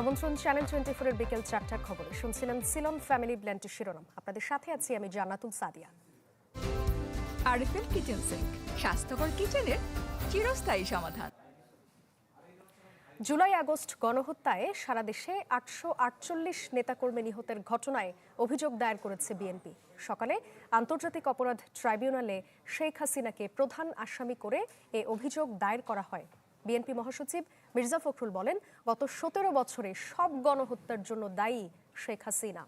আমন্ত্রণ channel twenty ফোরের বিকেল চারটার খবরে। শুনছিলেন সিলন ফ্যামিলি ব্ল্যান্ডের শিরোনাম। আপনাদের সাথে আছি আমি Jannatul Sadia. RFL kitchen sink স্বাস্থ্যকর কিচেনের চিরস্থায়ী সমাধান। জুলাই আগস্ট গণহত্যায় সারা দেশে আটশো আটচল্লিশ নেতাকর্মী নিহতের ঘটনায় অভিযোগ দায়ের করেছে বিএনপি। সকালে আন্তর্জাতিক অপরাধ ট্রাইব্যুনালে শেখ হাসিনাকে প্রধান আসামি করে এ অভিযোগ দায়ের করা হয়। বিএনপি মহাসচিব মির্জা ফখরুল বলেন, গত সতেরো বছরে সব গণহত্যার জন্য দায়ী শেখ হাসিনা।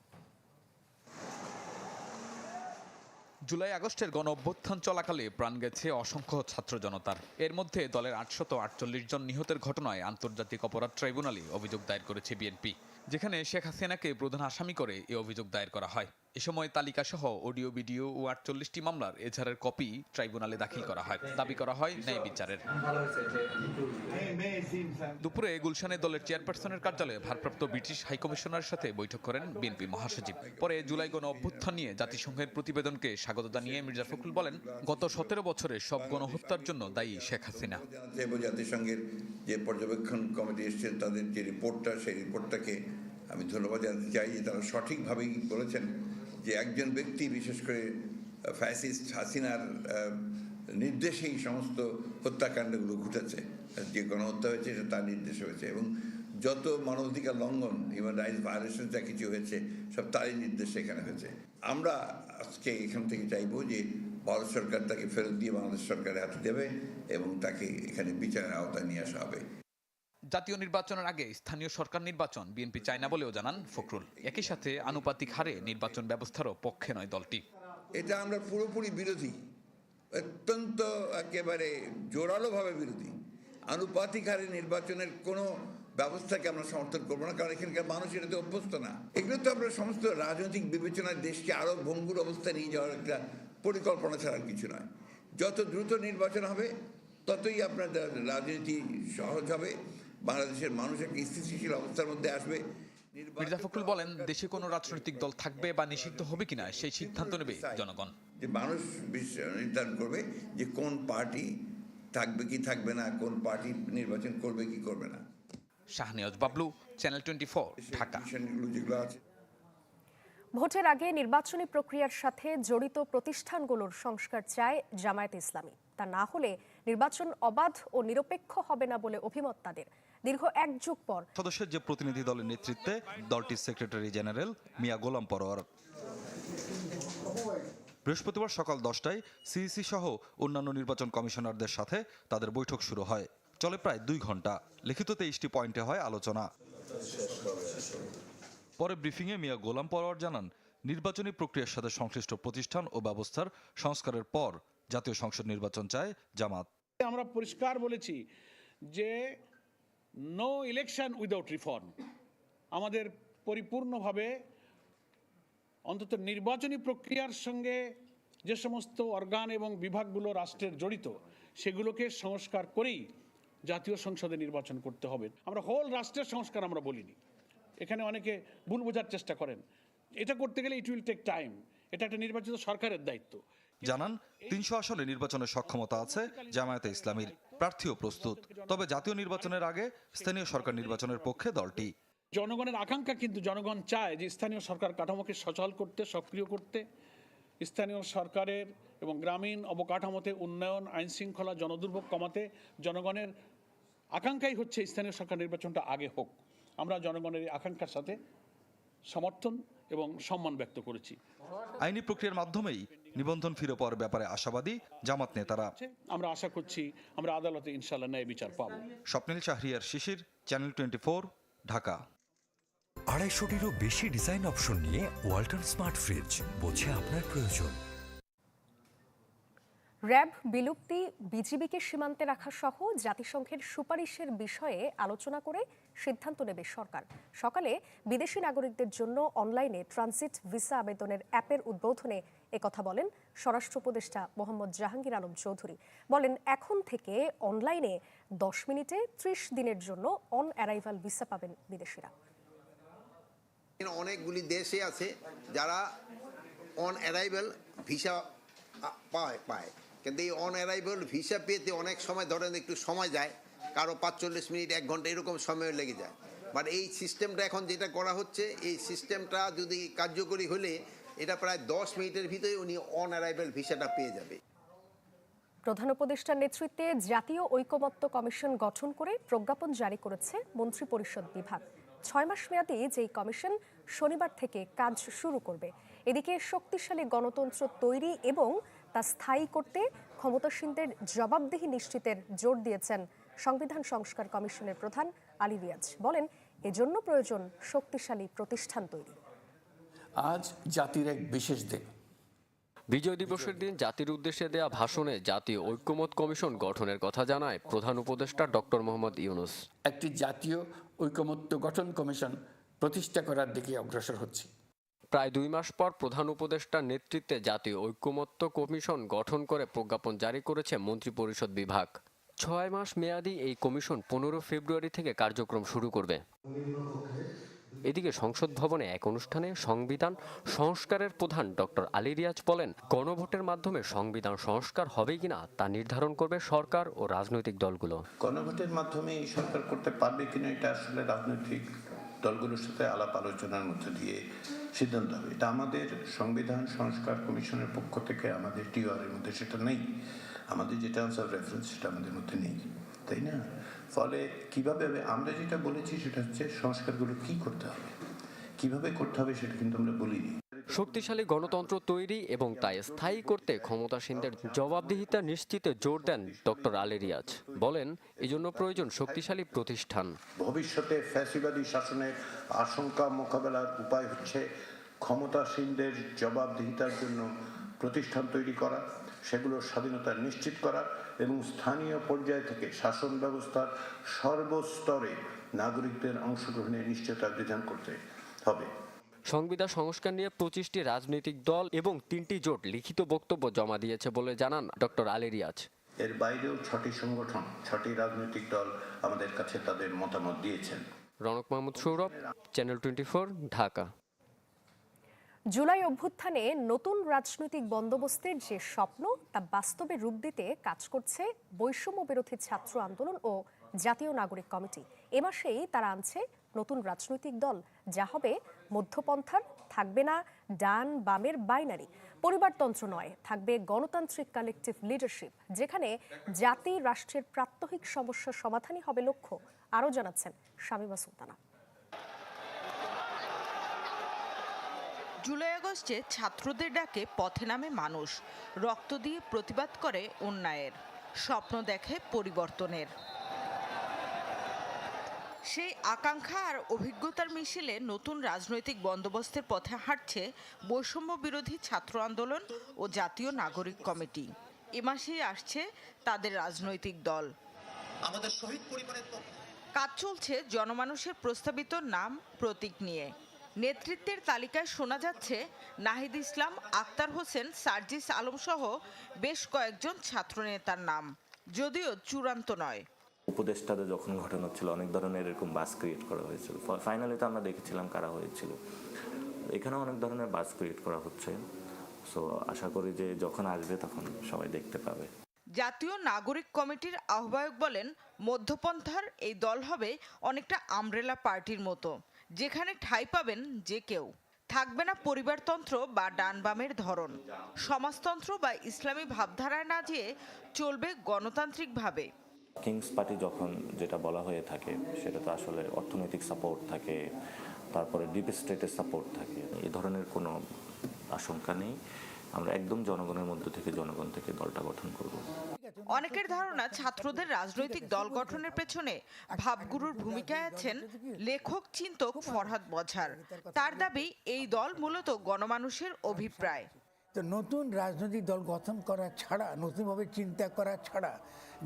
জুলাই আগস্টের গণ অভ্যুত্থান চলাকালে প্রাণ গেছে অসংখ্য ছাত্র জনতার। এর মধ্যে দলের আটশত আটচল্লিশ জন নিহতের ঘটনায় আন্তর্জাতিক অপরাধ ট্রাইব্যুনালে অভিযোগ দায়ের করেছে বিএনপি। যেখানে শেখ হাসিনাকে প্রধান আসামি করে এই অভিযোগ দায়ের করা হয়। এ সময় তালিকাসহ অডিও, ভিডিও ও আটচল্লিশটি মামলার এজাহারের কপি ট্রাইব্যুনালে দাখিল করা হয়। দাবি করা হয় ন্যায় বিচারের। দুপুরে গুলশানে দলের চেয়ারপারসনের কার্যালয়ে ভারপ্রাপ্ত ব্রিটিশ হাইকমিশনারের সাথে বৈঠক করেন বিএনপি মহাসচিব। পরে জুলাই গণ অভ্যুত্থান নিয়ে জাতিসংঘের প্রতিবেদনকে স্বাগত জানিয়ে মির্জা ফখরুল বলেন, গত সতেরো বছরে সব গণহত্যার জন্য দায়ী শেখ হাসিনা। জাতিসংঘের যে পর্যবেক্ষণ কমিটি এসেছেন তাদের যে রিপোর্টটা, সেই রিপোর্টটাকে আমি ধন্যবাদ জানাতে চাই যে তারা সঠিকভাবেই বলেছেন যে একজন ব্যক্তি, বিশেষ করে ফ্যাসিস্ট হাসিনার নির্দেশেই সমস্ত হত্যাকাণ্ডগুলো ঘটেছে। যে গণহত্যা হয়েছে সেটা তার নির্দেশে হয়েছে এবং যত মানবাধিকার লঙ্ঘন হিউম্যান রাইটস ভায়োলেশন যা কিছু হয়েছে, সব তারই নির্দেশে এখানে হয়েছে। আমরা আজকে এখান থেকে চাইব যে ভারত সরকার তাকে ফেরত দিয়ে বাংলাদেশ সরকারের হাতে দেবে এবং তাকে এখানে বিচারের আওতায় নিয়ে আসা হবে। জাতীয় নির্বাচনের আগে স্থানীয় সরকার নির্বাচন, বিএনপি চায় না বলেও জানান ফখরুল। একই সাথে আনুপাতিক হারে নির্বাচন ব্যবস্থারও পক্ষে নয় দলটি। এটা আমরা পুরোপুরি বিরোধী, অত্যন্ত একেবারে জোরালোভাবে বিরোধী। আনুপাতিক হারে নির্বাচনের কোনো ব্যবস্থাকে আমরা সমর্থন করব না, কারণ এখানকার মানুষ এটাতে অভ্যস্ত না। এগুলো তো আমরা সমস্ত রাজনৈতিক বিবেচনায় দেশকে আরও ভঙ্গুর অবস্থায় নিয়ে যাওয়ার একটা পরিকল্পনা ছাড়া কিছু নয়। যত দ্রুত নির্বাচন হবে, ততই আপনার রাজনীতি সহজ হবে। বাংলাদেশের মানুষ একটা স্থিতিশীল অবস্থার মধ্যে আসবে। মির্জা ফখরুল বলেন দেশে কোনো রাজনৈতিক দল থাকবে বা নিষিদ্ধ হবে কিনা সেই সিদ্ধান্ত নেবে জনগণ। যে মানুষ নির্ধারণ করবে যে কোন পার্টি থাকবে কি থাকবে না কোন পার্টি নির্বাচন করবে কি করবে না। Shahniaz Bablu channel twenty Dhaka. যেগুলো আছে। ভোটের আগে নির্বাচনী প্রক্রিয়ার সাথে জড়িত প্রতিষ্ঠানগুলোর সংস্কার চায় জামায়াত ইসলামী। তা না হলে নির্বাচন অবাধ ও নিরপেক্ষ হবে না বলে অভিমত তাদের। দীর্ঘ এক যুগ পর। সদস্যের যে প্রতিনিধি দলের নেতৃত্বে দলটির সেক্রেটারি জেনারেল মিয়া গোলাম পরোয়ার। বৃহস্পতিবার সকাল দশটায় সিইসি সহ অন্যান্য নির্বাচন কমিশনারদের সাথে তাদের বৈঠক শুরু হয়। চলে প্রায় দুই ঘণ্টা। লিখিত তেইশটি পয়েন্টে হয় আলোচনা। পরে ব্রিফিংয়ে মিয়া গোলাম পরোয়ার জানান নির্বাচনী প্রক্রিয়ার সাথে সংশ্লিষ্ট প্রতিষ্ঠান ও ব্যবস্থার সংস্কারের পর জাতীয় সংসদ নির্বাচন চায় জামাত। আমরা পরিষ্কার বলেছি যে নো ইলেকশন উইদাউট রিফর্ম আমাদের পরিপূর্ণভাবে অন্তত নির্বাচনী প্রক্রিয়ার সঙ্গে যে সমস্ত অর্গান এবং বিভাগগুলো রাষ্ট্রের জড়িত, সেগুলোকে সংস্কার করেই জাতীয় সংসদে নির্বাচন করতে হবে। আমরা হোল রাষ্ট্রের সংস্কার আমরা বলিনি। এখানে অনেকে ভুল বোঝার চেষ্টা করেন। এটা করতে গেলে ইট উইল টেক টাইম এটা একটা নির্বাচিত সরকারের দায়িত্ব। জানান তিনশো আসনে নির্বাচনের সক্ষমতা আছে জামায়াতে ইসলামীর প্রার্থীও প্রস্তুত। তবে জাতীয় নির্বাচনের আগে স্থানীয় সরকার নির্বাচনের পক্ষে দলটি। জনগণের আকাঙ্ক্ষা কিন্তু জনগণ চায় যে স্থানীয় সরকার কাঠামোকে সচল করতে সক্রিয় করতে। স্থানীয় সরকারের এবং গ্রামীণ অবকাঠামোতে উন্নয়ন আইন শৃঙ্খলা জনদুর্ভোগ কমাতে জনগণের আকাঙ্ক্ষাই হচ্ছে স্থানীয় সরকার নির্বাচনটা আগে হোক। আমরা জনগণের এই আকাঙ্ক্ষার সাথে সমর্থন এবং সম্মান ব্যক্ত করেছি। আইনি প্রক্রিয়ার মাধ্যমেই নিবন্ধন ফিরে পাওয়ার ব্যাপারে আশাবাদী জামাত নেতারা। আমরা আশা করছি আমরা আদালতে ইনশাল্লাহ ন্যায় বিচার পাব। Swapnil Shahriar Shishir channel twenty Dhaka. আড়াইশোটিরও বেশি ডিজাইন অপশন নিয়ে ওয়াল্টন স্মার্ট ফ্রিজ বোঝে আপনার প্রয়োজন। র্যাব বিলুপ্তি বিজিবিকে সীমান্তে রাখা সহ জাতিসংঘের সুপারিশের বিষয়ে আলোচনা করে সিদ্ধান্ত নেবে সরকার। সকালে বিদেশি নাগরিকদের জন্য অনলাইনে ট্রানজিট ভিসা আবেদনের অ্যাপের উদ্বোধনে একথা বলেন স্বরাষ্ট্র উপদেষ্টা মোহাম্মদ জাহাঙ্গীর আলম চৌধুরী। বলেন, এখন থেকে অনলাইনে দশ মিনিটে ত্রিশ দিনের জন্য অন অ্যারাইভাল ভিসা পাবেন বিদেশিরা। অনেকগুলি দেশে আছে যারা অন অ্যারাইভাল ভিসা পায় পায়। কিন্তু এই অন অ্যারাইভেল ভিসা পেতে অনেক সময় ধরেন একটু সময় যায়, কারও পাঁচচল্লিশ মিনিট, এক ঘণ্টা এরকম সময় লেগে যায়। বাট এই সিস্টেমটা এখন যেটা করা হচ্ছে, এই সিস্টেমটা যদি কার্যকরী হলে এটা প্রায় দশ মিনিটের ভিতরে উনি অন অ্যারাইভেল ভিসাটা পেয়ে যাবে। প্রধান উপদেষ্টার নেতৃত্বে জাতীয় ঐকমত্য কমিশন গঠন করে প্রজ্ঞাপন জারি করেছে মন্ত্রিপরিষদ বিভাগ। ছয় মাস মেয়াদী যেই কমিশন শনিবার থেকে কাজ শুরু করবে। এদিকে শক্তিশালী গণতন্ত্র তৈরি এবং তা স্থায়ী করতে ক্ষমতাসীনদের জবাবদিহি নিশ্চিতের জোর দিয়েছেন সংবিধান সংস্কার কমিশনের প্রধান আলী রিয়াজ। বলেন, এজন্য প্রয়োজন শক্তিশালী প্রতিষ্ঠান তৈরি। আজ জাতির এক বিশেষ দিন। বিজয় দিবসের দিন জাতির উদ্দেশ্যে দেয়া ভাষণে জাতীয় ঐক্যমত কমিশন গঠনের কথা জানায় প্রধান উপদেষ্টা ডক্টর মোহাম্মদ ইউনুস। একটি জাতীয় ঐকমত্য গঠন কমিশন প্রতিষ্ঠা করার দিকে অগ্রসর হচ্ছে। প্রায় দুই মাস পর প্রধান উপদেষ্টার নেতৃত্বে জাতীয় ঐক্যমত্য কমিশন গঠন করে প্রজ্ঞাপন জারি করেছে মন্ত্রিপরিষদ বিভাগ। ছয় মাস মেয়াদী এই কমিশন পনেরো ফেব্রুয়ারি থেকে কার্যক্রম শুরু করবে। এদিকে সংসদ ভবনে এক অনুষ্ঠানে সংবিধান সংস্কারের প্রধান ডক্টর আলী রিয়াজ বলেন, গণভোটের মাধ্যমে সংবিধান সংস্কার হবে কিনা তা নির্ধারণ করবে সরকার ও রাজনৈতিক দলগুলো। গণভোটের মাধ্যমে এই সরকার করতে পারবে কিনা এটা আসলে রাজনৈতিক দলগুলোর সাথে আলাপ আলোচনার মধ্য দিয়ে সিদ্ধান্ত হবে। এটা আমাদের সংবিধান সংস্কার কমিশনের পক্ষ থেকে আমাদের টিওআর এর মধ্যে সেটা নেই। আমাদের যে টার্মস অফ রেফারেন্স সেটা আমাদের মধ্যে নেই। তাই না? ফলে কীভাবে আমরা যেটা বলেছি সেটা হচ্ছে সংস্কারগুলো কি করতে হবে? কীভাবে করতে হবে সেটা কিন্তু আমরা বলিনি। শক্তিশালী গণতন্ত্র তৈরি এবং তা স্থায়ী করতে ক্ষমতাসীনদের জবাবদিহিতা নিশ্চিতে জোর দেন ডক্টর আলী রিয়াজ। বলেন এজন্য প্রয়োজন শক্তিশালী প্রতিষ্ঠান। ভবিষ্যতে ফ্যাসিবাদী শাসনের আশঙ্কা মোকাবেলার উপায় হচ্ছে ক্ষমতাসীনদের জবাবদিহিতার জন্য প্রতিষ্ঠান তৈরি করা। সেগুলোর স্বাধীনতা নিশ্চিত করা এবং স্থানীয় পর্যায় থেকে শাসন ব্যবস্থার সর্বস্তরে নাগরিকদের অংশগ্রহণের নিশ্চয়তা বিধান করতে হবে। সংবিধান সংস্কার নিয়ে পঁচিশটি রাজনৈতিক দল এবং তিনটি জোট লিখিত বক্তব্য জমা দিয়েছে বলে জানান ডক্টর আলী রিয়াজ এর বাইরেও ছটি সংগঠন ছটি রাজনৈতিক দল আমাদের কাছে তাদের মতামত দিয়েছেন। Ronok Mahmud Saurav channel twenty Dhaka. July অভ্যুত্থানে নতুন রাজনৈতিক বন্দোবস্তের যে স্বপ্ন, তা বাস্তবে রূপ দিতে কাজ করছে বৈষম্য বিরোধী ছাত্র আন্দোলন ও জাতীয় নাগরিক কমিটি। এ মাসেই তারা আনছে নতুন রাজনৈতিক দল। যা হবে মধ্যপন্থার, থাকবে না ডান বামের বাইনারি। পরিবারতন্ত্র নয়, থাকবে গণতান্ত্রিক কালেকটিভ লিডারশিপ যেখানে জাতি, রাষ্ট্রের প্রাত্যহিক সমস্যার সমাধানই হবে লক্ষ্য, আরও জানাচ্ছেন শামিমা সুলতানা। জুলাই আগস্টে ছাত্রদের ডাকে পথে নামে মানুষ। রক্ত দিয়ে প্রতিবাদ করে অন্যায়ের। স্বপ্ন দেখে পরিবর্তনের। সেই আকাঙ্ক্ষা আর অভিজ্ঞতার মিশেলে নতুন রাজনৈতিক বন্দোবস্তের পথে হাঁটছে বৈষম্য বিরোধী ছাত্র আন্দোলন ও জাতীয় নাগরিক কমিটি। এ মাসেই আসছে তাদের রাজনৈতিক দল। আমাদের শহীদ পরিবারের কাজ চলছে জনমানুষের প্রস্তাবিত নাম প্রতীক নিয়ে। নেতৃত্বের তালিকায় শোনা যাচ্ছে নাহিদ ইসলাম আক্তার হোসেন সার্জিস আলম সহ বেশ কয়েকজন ছাত্রনেতার নাম। যদিও চূড়ান্ত নয়। উপদেষ্টাদের যখন ঘটনা হচ্ছিল অনেক ধরনের এরকম বাস ক্রিয়েট করা হয়েছিল। ফাইনালি তো আমরা দেখেছিলাম কারা হয়েছিল। এখানেও অনেক ধরনের বাস ক্রিয়েট করা হচ্ছে। সো আশা করি যে যখন আসবে তখন সবাই দেখতে পাবে। জাতীয় নাগরিক কমিটির আহ্বায়ক বলেন মধ্যপন্থার এই দল হবে অনেকটা আমব্রেলা পার্টির মতো। যেখানে ঠাঁই পাবেন যে কেউ। থাকবে না পরিবারতন্ত্র বা ডান বামের ধরন। সমাজতন্ত্র বা ইসলামী ভাবধারায় না যেয়ে চলবে গণতান্ত্রিকভাবে। কিংস পার্টি যখন যেটা বলা হয়ে থাকে, সেটা তো আসলে অর্থনৈতিক সাপোর্ট থাকে, তারপরে ডিপ স্টেটের সাপোর্ট থাকে। এ ধরনের কোনো আশঙ্কা নেই। আমরা একদম জনগণের মধ্য থেকে জনগণ থেকে দলটা গঠন করব। অনেকের ধারণা ছাত্রদের রাজনৈতিক দল গঠনের পেছনে ভাবগুরুর ভূমিকায় আছেন লেখক চিন্তক ফরহাদ বঝার। তার দাবি এই দল মূলত গণমানুষের অভিপ্রায়। তো নতুন রাজনৈতিক দল গঠন করা ছাড়া নতুনভাবে চিন্তা করা ছাড়া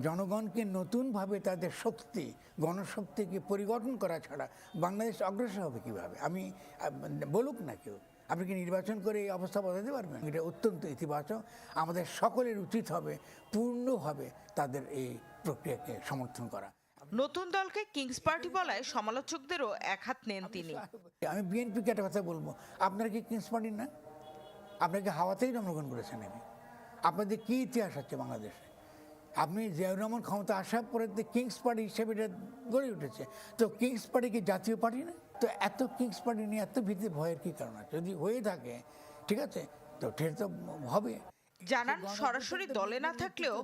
জনগণকে নতুনভাবে তাদের শক্তি গণশক্তিকে পরিগঠন করা ছাড়া বাংলাদেশ অগ্রসর হবে কীভাবে? আমি বলুক না কেউ। আপনি কি নির্বাচন করে এই অবস্থা বদলাতে পারবেন? এটা অত্যন্ত ইতিবাচক। আমাদের সকলের উচিত হবে পূর্ণভাবে তাদের এই প্রক্রিয়াকে সমর্থন করা। নতুন দলকে কিংস পার্টি বলায় সমালোচকদেরও এক হাত নেন তিনি। আমি বিএনপিকে একটা কথা বলব। আপনারা কি কিংস পার্টি না? আপনাকে হাওয়াতেই জন্মগ্রহণ করেছেন নাকি? আপনাদের কী ইতিহাস আছে বাংলাদেশে? আপনি জিয়াউর রহমান ক্ষমতা আসার পরে কিংস পার্টি হিসেবে এটা গড়ে উঠেছে। তো কিংস পার্টি কি জাতীয় পার্টি না? তো এত কিংস পার্টি নিয়ে এত ভীতি ভয়ের কি কারণ আছে? যদি হয়ে থাকে ঠিক আছে তো সেটা তো হবে। জানান সরাসরি দলে না থাকলেও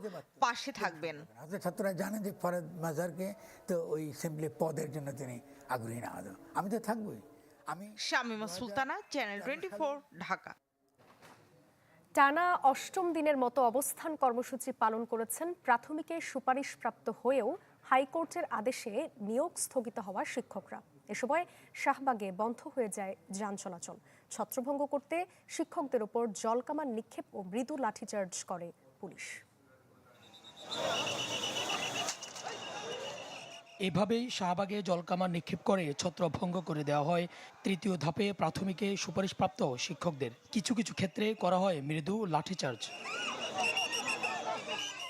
পাশে থাকবেন। ছাত্ররা জানে যে ফরাদ মাজারকে তো ওই সিম্পলি পদের জন্য তিনি আগ্রহী না আদৌ আমি তো থাকবোই। আমি শামিমা সুলতানা চ্যানেল টোয়েন্টি ঢাকা। টানা অষ্টম দিনের মতো অবস্থান কর্মসূচি পালন করেছেন প্রাথমিকে সুপারিশপ্রাপ্ত হয়েও হাইকোর্টের আদেশে নিয়োগ স্থগিত হওয়া শিক্ষকরা। এ সময় শাহবাগে বন্ধ হয়ে যায় যান চলাচল। ছত্রভঙ্গ করতে শিক্ষকদের ওপর জলকামান নিক্ষেপ ও মৃদু লাঠিচার্জ করে পুলিশ। এভাবেই শাহবাগে জলকামান নিক্ষেপ করে ছত্রভঙ্গ করে দেওয়া হয়। তৃতীয় ধাপে প্রাথমিকে সুপারিশপ্রাপ্ত শিক্ষকদের। কিছু কিছু ক্ষেত্রে করা হয় মৃদু লাঠিচার্জ।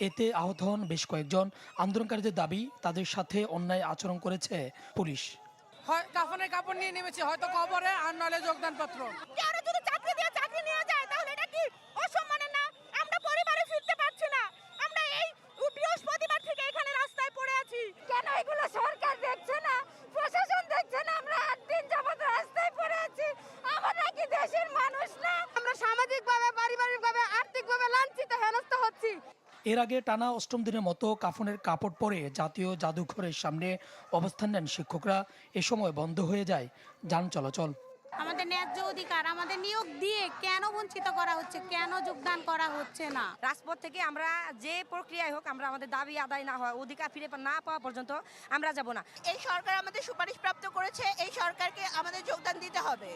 এতে আহত হন বেশ কয়েকজন। আন্দোলনকারীদের দাবি, তাদের সাথে অন্যায় আচরণ করেছে পুলিশ। কাফনের কাপড় নিয়ে নেমেছি হয়তো কবরে আর নলে যোগদান পত্র কারও যদি চাকরি দিয়ে চাকরি নিয়ে যায় তাহলে এটা কি অসম্মানের না আমরা পরিবারে ফিরতে পারছি না আমরা এই বৃহস্পতিবার থেকে এখানে রাস্তায় পড়ে আছি কেন এগুলো সরকার দেখছে না প্রশাসন দেখছে না আমরা আট দিন যাবত রাস্তায় পড়ে আছি আমরা কি দেশের মানুষ না আমরা সামাজিকভাবে পারিবারিকভাবে আর্থিকভাবে লাঞ্ছিত হেনস্থ হচ্ছি এর আগে টানা অষ্টম দিনের মতো কাফনের কাপড় পরে জাতীয় জাদুঘরের সামনে অবস্থান নেন শিক্ষকরা। এ সময় বন্ধ হয়ে যায় যান চলাচল। আমাদের ন্যায্য অধিকার আমাদের নিয়োগ দিয়ে কেন বঞ্চিত করা হচ্ছে কেন যোগদান করা হচ্ছে না? রাজপথ থেকে আমরা যে প্রক্রিয়ায় হোক আমরা আমাদের দাবি আদায় না হয় অধিকার ফিরে না পাওয়া পর্যন্ত আমরা যাব না। এই সরকার আমাদের সুপারিশ প্রাপ্ত করেছে এই সরকারকে আমাদের যোগদান দিতে হবে।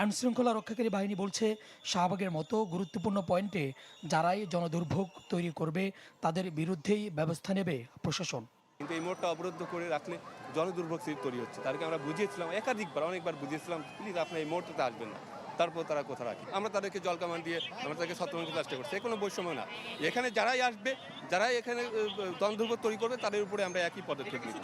আইনশৃঙ্খলা রক্ষাকারী বাহিনী বলছে, শাহবাগের মতো গুরুত্বপূর্ণ পয়েন্টে যারাই জনদুর্ভোগ তৈরি করবে, তাদের বিরুদ্ধেই ব্যবস্থা নেবে প্রশাসন। কিন্তু এই মোড়টা অবরুদ্ধ করে রাখলে জনদুর্ভোগ তৈরি হচ্ছে। তাদেরকে আমরা বুঝিয়েছিলাম, একাধিকবার, অনেকবার বুঝিয়েছিলাম, প্লিজ আপনি এই মোড়টাতে আসবেন না। তারপর তারা কোথা রাখি। আমরা তাদেরকে জলকামান দিয়ে, আমরা তাদেরকে সতর্ক চেষ্টা করছি। কোনো বৈষম্য না। এখানে যারাই আসবে, যারাই এখানে জনদুর্ভোগ তৈরি করবে, তাদের উপরে আমরা একই পদক্ষেপ নিই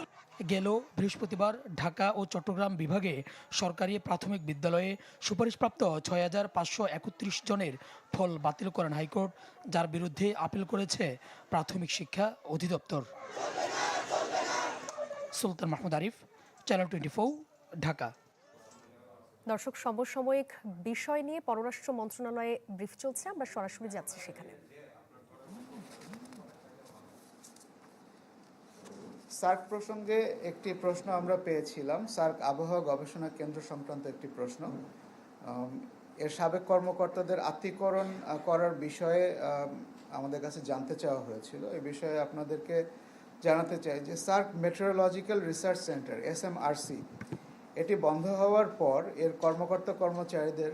গেল বৃহস্পতিবার ঢাকা ও চট্টগ্রাম বিভাগে সরকারি প্রাথমিক বিদ্যালয়ে সুপারিশপ্রাপ্ত ছয় হাজার পাঁচশো একত্রিশ জনের ফল বাতিল করেন হাইকোর্ট, যার বিরুদ্ধে আপিল করেছে প্রাথমিক শিক্ষা অধিদপ্তর। Sultan Mahmud Arif channel twenty Dhaka. দর্শক, সমসাময়িক বিষয় নিয়ে পররাষ্ট্র মন্ত্রণালয়ে ব্রিফ চলছে, আমরা সরাসরি যাচ্ছি সেখানে। সার্ক প্রসঙ্গে একটি প্রশ্ন আমরা পেয়েছিলাম। সার্ক আবহাওয়া গবেষণা কেন্দ্র সংক্রান্ত একটি প্রশ্ন। এর সাবেক কর্মকর্তাদের আত্মীকরণ করার বিষয়ে আমাদের কাছে জানতে চাওয়া হয়েছিল। এ বিষয়ে আপনাদেরকে জানাতে চাই যে সার্ক মেট্রোলজিক্যাল রিসার্চ সেন্টার, এস এটি বন্ধ হওয়ার পর এর কর্মকর্তা কর্মচারীদের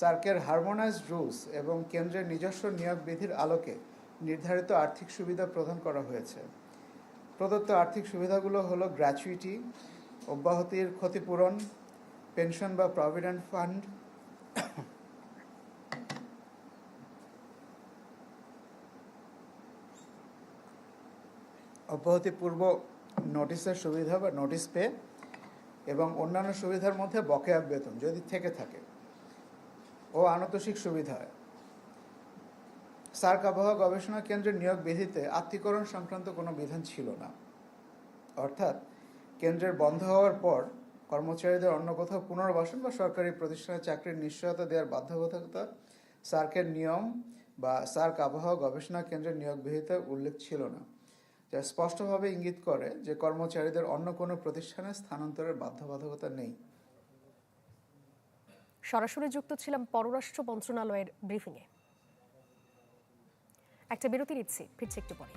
সার্কের হারমোনাইজড রুলস এবং কেন্দ্রের নিজস্ব নিয়োগ বিধির আলোকে নির্ধারিত আর্থিক সুবিধা প্রদান করা হয়েছে। প্রদত্ত আর্থিক সুবিধাগুলো হলো গ্র্যাচুইটি অব্যাহতির ক্ষতিপূরণ পেনশন বা প্রভিডেন্ট ফান্ড অব্যাহতি পূর্ব নোটিশের সুবিধা বা নোটিশ পে এবং অন্যান্য সুবিধার মধ্যে বকেয়া বেতন যদি থেকে থাকে। ও আনতোষিক সুবিধা সার্ক আবহাওয়া গবেষণা কেন্দ্রের নিয়োগ বিধিতে আত্মীকরণ সংক্রান্ত কোনো বিধান ছিল না। অর্থাৎ কেন্দ্রের বন্ধ হওয়ার পর কর্মচারীদের অন্য কোথাও পুনর্বাসন বা সরকারি প্রতিষ্ঠানে চাকরির নিশ্চয়তা দেওয়ার বাধ্যবাধকতা সার্কের নিয়ম বা সার্ক আবহাওয়া গবেষণা কেন্দ্রের নিয়োগ বিধিতে উল্লেখ ছিল না, যা স্পষ্টভাবে ইঙ্গিত করে যে কর্মচারীদের অন্য কোনো প্রতিষ্ঠানে স্থানান্তরের বাধ্যবাধকতা নেই। সরাসরি যুক্ত ছিলাম পররাষ্ট্র মন্ত্রণালয়ের ব্রিফিংয়ে। একটা বিরতি নিচ্ছি ফিরছি একটু পরে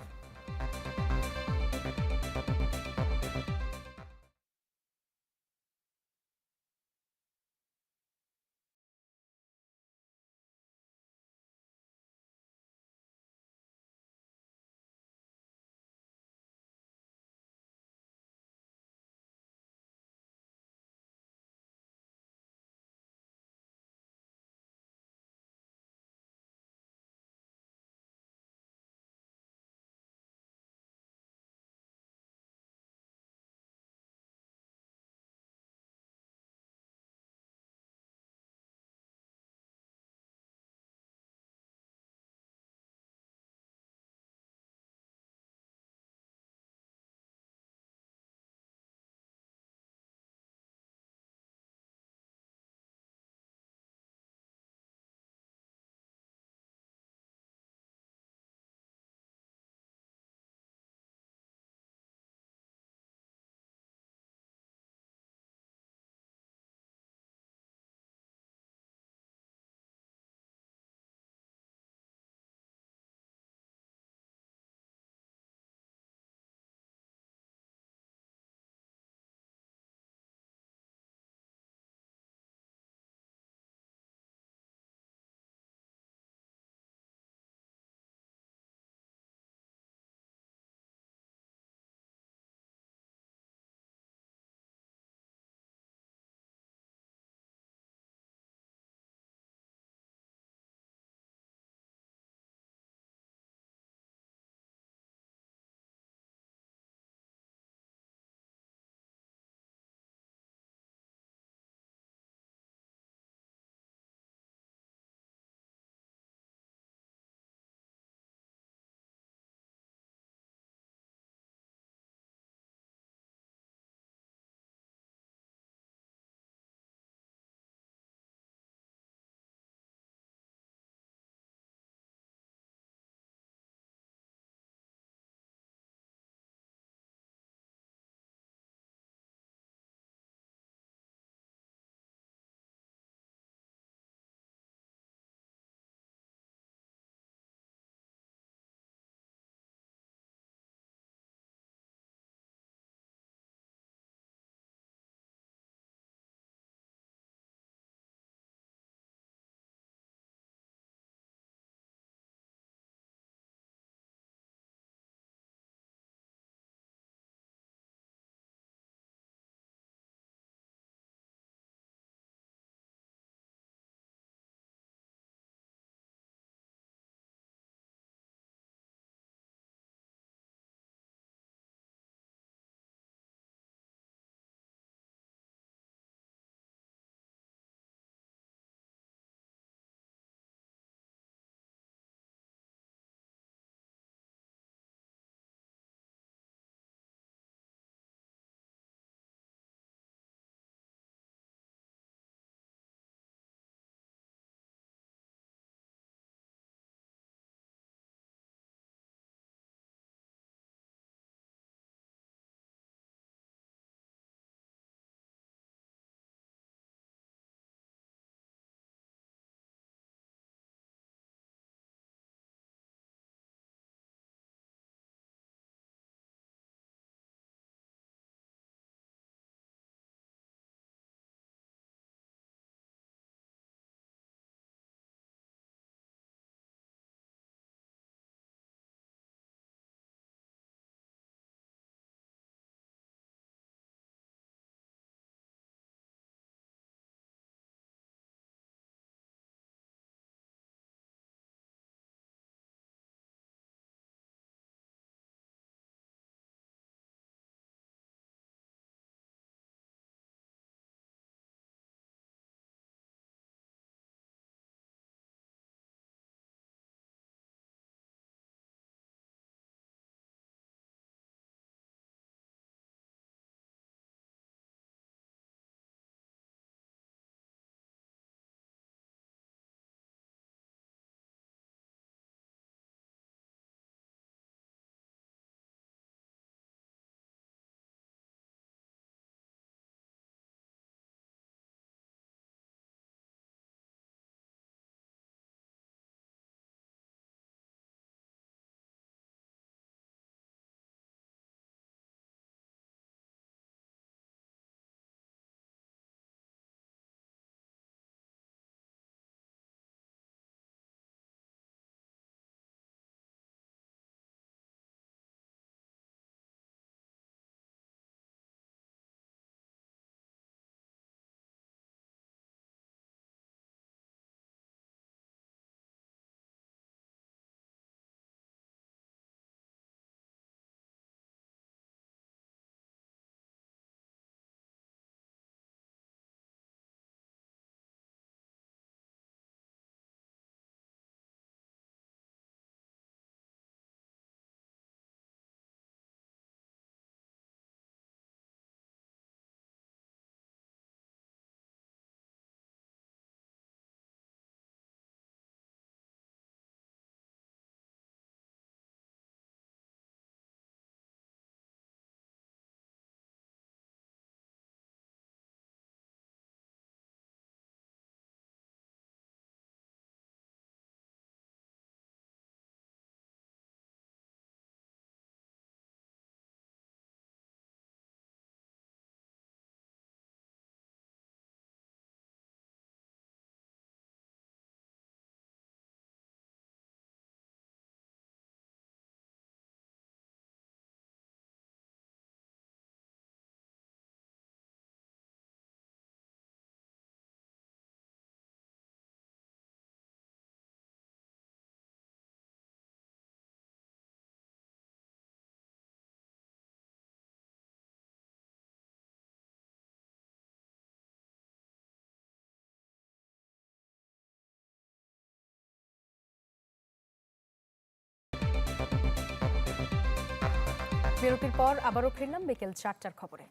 বিরতির পর আবারও ফিরলাম বিকেল চারটার খবরে।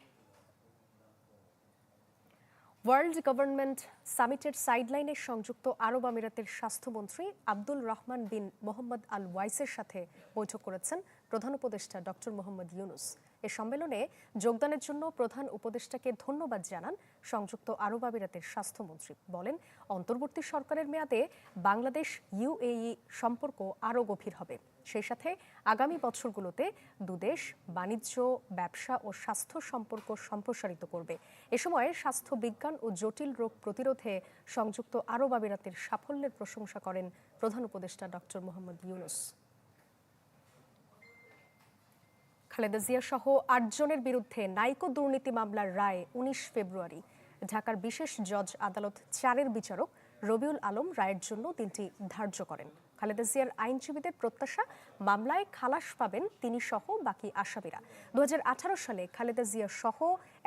ওয়ার্ল্ড গভর্নমেন্ট সামিটের সাইডলাইনে সংযুক্ত আরব আমিরাতের স্বাস্থ্যমন্ত্রী আব্দুল রহমান বিন মোহাম্মদ আল ওয়াইসের সাথে বৈঠক করেছেন প্রধান উপদেষ্টা ডক্টর মোহাম্মদ ইউনুস। এ সম্মেলনে যোগদানের জন্য প্রধান উপদেষ্টাকে ধন্যবাদ জানান সংযুক্ত আরব আমিরাতের স্বাস্থ্যমন্ত্রী। বলেন, অন্তর্বর্তী সরকারের মেয়াদে বাংলাদেশ ইউএই সম্পর্ক আরও গভীর হবে। সেই সাথে আগামী বছরগুলোতে দুদেশ বাণিজ্য, ব্যবসা ও স্বাস্থ্য সম্পর্ক সম্প্রসারিত করবে। এ সময় স্বাস্থ্য বিজ্ঞান ও জটিল রোগ প্রতিরোধে সংযুক্ত আরব আমিরাতের সাফল্যের প্রশংসা করেন প্রধান উপদেষ্টা ডক্টর মোহাম্মদ ইউনুস। খালেদা জিয়া সহ আটজনের বিরুদ্ধে নাইকো দুর্নীতি মামলার রায় উনিশ ফেব্রুয়ারি। ঢাকার বিশেষ জজ আদালত চারের বিচারক রবিউল আলম রায়ের জন্য দিনটি ধার্য করেন। খালেদা জিয়ার আইনজীবীদের প্রত্যাশা, মামলায় খালাস পাবেন তিনি সহ বাকি আসামিরা। দু হাজার আঠারো সালে খালেদা জিয়া সহ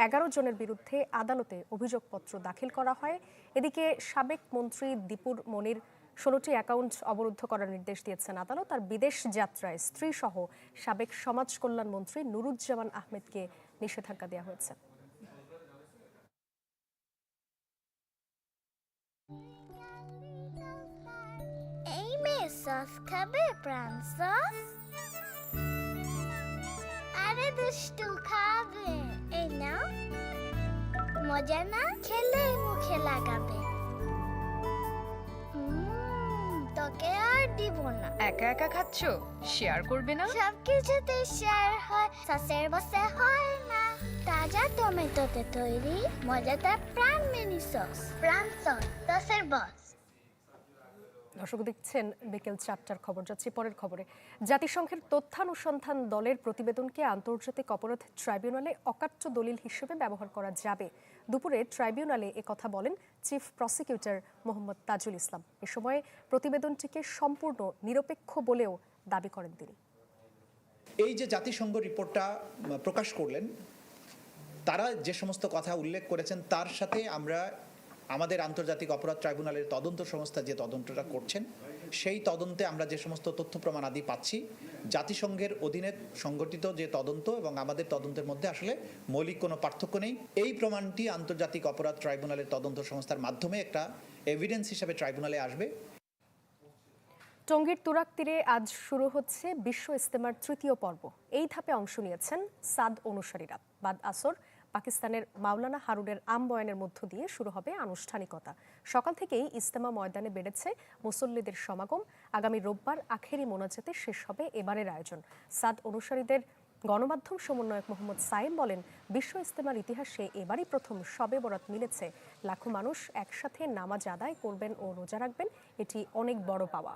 এগারো জনের বিরুদ্ধে আদালতে অভিযোগপত্র দাখিল করা হয়। এদিকে সাবেক মন্ত্রী দীপুর মনির ষোলোটি অ্যাকাউন্ট অবরুদ্ধ করার নির্দেশ দিয়েছেন আদালত। আর বিদেশ যাত্রায় স্ত্রী সহ সাবেক সমাজ কল্যাণ মন্ত্রী নুরুজ্জামান আহমেদকে নিষেধাজ্ঞা দেওয়া হয়েছে। এই মেয়ে সস খাবে, প্রাণ সস? আরে দুষ্টু খাবে। এই নাও। মজা না খেলে মুখে লাগাবে। উম, তোকে আর দিব না। একা একা খাচ্ছ? শেয়ার করবে না? সব কিছুতে শেয়ার হয় সসের বসে হয় না। তাজা টমেটোতে তৈরি মজাদার প্রাণ মিনি সস। প্রাণ সস সসের বস। দর্শক দেখছেন বিকেল চারটার খবর, যাচ্ছি পরের খবরে। জাতিসংঘের তথ্যানুসন্ধান দলের প্রতিবেদনকে আন্তর্জাতিক অপরাধ ট্রাইব্যুনালে অকাট্য দলিল হিসেবে ব্যবহার করা যাবে। দুপুরে ট্রাইব্যুনালে কথা বলেন চিফ প্রসিকিউটর মোহাম্মদ তাজুল ইসলাম। এ সময় প্রতিবেদনটিকে সম্পূর্ণ নিরপেক্ষ বলেও দাবি করেন তিনি। এই যে জাতিসংঘ রিপোর্টটা প্রকাশ করলেন, তারা যে সমস্ত কথা উল্লেখ করেছেন, তার সাথে আমরা আমাদের আন্তর্জাতিক অপরাধ ট্রাইব্যুনালের তদন্ত সংস্থা যে তদন্তটা করছেন, সেই তদন্তে আমরা যে সমস্ত তথ্য প্রমাণ আদি পাচ্ছি, জাতিসংঘের অধীনে সংগঠিত যে তদন্ত এবং আমাদের তদন্তের মধ্যে আসলে মৌলিক কোনো পার্থক্য নেই। এই প্রমাণটি আন্তর্জাতিক অপরাধ ট্রাইব্যুনালের তদন্ত সংস্থার মাধ্যমে একটা এভিডেন্স হিসাবে ট্রাইব্যুনালে আসবে। টঙ্গীর তুরাক তীরে আজ শুরু হচ্ছে বিশ্ব ইস্তেমার তৃতীয় পর্ব। এই ধাপে অংশ নিয়েছেন সাদ অনুসারীরা। বাদ আসর পাকিস্তানের মাওলানা হারুনের আম বয়ানের মধ্য দিয়ে শুরু হবে আনুষ্ঠানিকতা। সকাল থেকেই ইস্তেমা ময়দানে বেড়েছে মুসল্লিদের সমাগম। আগামী রোববার আখেরি মোনাজাতে শেষ হবে এবারের আয়োজন। সাদ অনুসারীদের গণমাধ্যম সমন্বয়ক মোহাম্মদ সাইম বলেন, বিশ্ব ইস্তেমার ইতিহাসে এবারই প্রথম শবে বরাত মিলেছে। লাখো মানুষ একসাথে নামাজ আদায় করবেন ও রোজা রাখবেন, এটি অনেক বড় পাওয়া।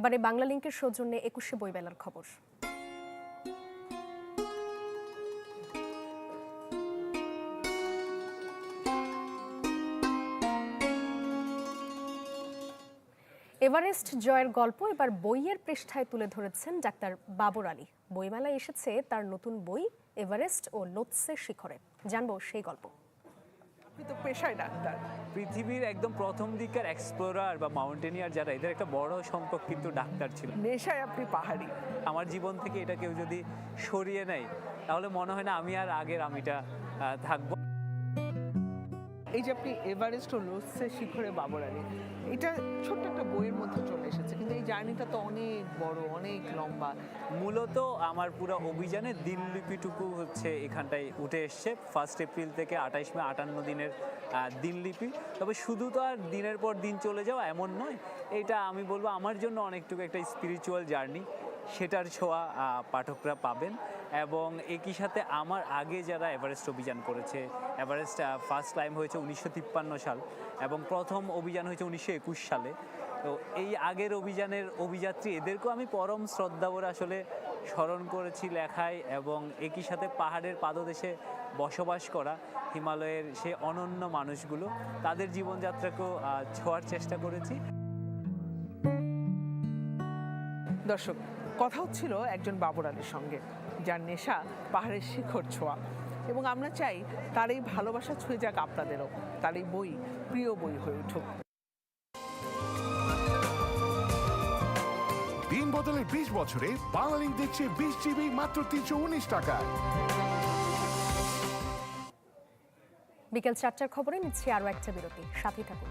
এবারে বাংলা লিঙ্কের সৌজন্যে একুশে বইমেলার খবর। এভারেস্ট জয়ের গল্প এবার বইয়ের পৃষ্ঠায় তুলে ধরেছেন ডাক্তার বাবর আলী। বইমেলায় এসেছে তার নতুন বই এভারেস্ট ও লোৎসে শিখরে। জানব সেই গল্প। আপনি তো পেশায় ডাক্তার। পৃথিবীর একদম প্রথম দিকের এক্সপ্লোরার বা মাউন্টেনিয়ার যারা এদের একটা বড় সংখ্যক কিন্তু ডাক্তার ছিল। নেশায় আপনি পাহাড়ি। আমার জীবন থেকে এটা কেউ যদি সরিয়ে নেয় তাহলে মনে হয় না আমি আর আগের আমিটা থাকব। এই যে আপনি এভারেস্ট ও লোসে শিখরে বাবর আলী, এটা ছোট্ট একটা বইয়ের মধ্যে চলে এসেছে, কিন্তু এই জার্নিটা তো অনেক বড়, অনেক লম্বা। মূলত আমার পুরো অভিযানে দিনলিপিটুকু হচ্ছে এখানটায় উঠে এসছে ফার্স্ট এপ্রিল থেকে আঠাইশ মে আটান্ন দিনের দিনলিপি। তবে শুধু তো আর দিনের পর দিন চলে যাওয়া এমন নয়, এটা আমি বলব আমার জন্য অনেকটুকু একটা স্পিরিচুয়াল জার্নি সেটার ছোঁয়া পাঠকরা পাবেন এবং একই সাথে আমার আগে যারা এভারেস্ট অভিযান করেছে, এভারেস্ট ফার্স্ট ক্লাইম হয়েছে উনিশশো তিপ্পান্ন সাল এবং প্রথম অভিযান হয়েছে উনিশশো একুশ সালে। তো এই আগের অভিযানের অভিযাত্রী এদেরকেও আমি পরম শ্রদ্ধা করে আসলে স্মরণ করেছি লেখায় এবং একই সাথে পাহাড়ের পাদদেশে বসবাস করা হিমালয়ের সে অনন্য মানুষগুলো, তাদের জীবনযাত্রাকেও ছোঁয়ার চেষ্টা করেছি। দর্শক কথা হচ্ছিল একজন বাবর আলীর সঙ্গে যার নেশা পাহাড়ের শিখর ছোঁয়া। এবং আমরা চাই তার এই ভালোবাসা ছুঁয়ে যাক আপনাদেরও তার এই বই প্রিয় বই হয়ে উঠুক। দিন বদলে বিশ বছরে বাংলালিংক দিচ্ছে বিশ জিবি মাত্র তিনশো উনিশ টাকায়। বিকেল চারটার খবরে নিচ্ছে আরও একটা বিরতি সাথে থাকুন।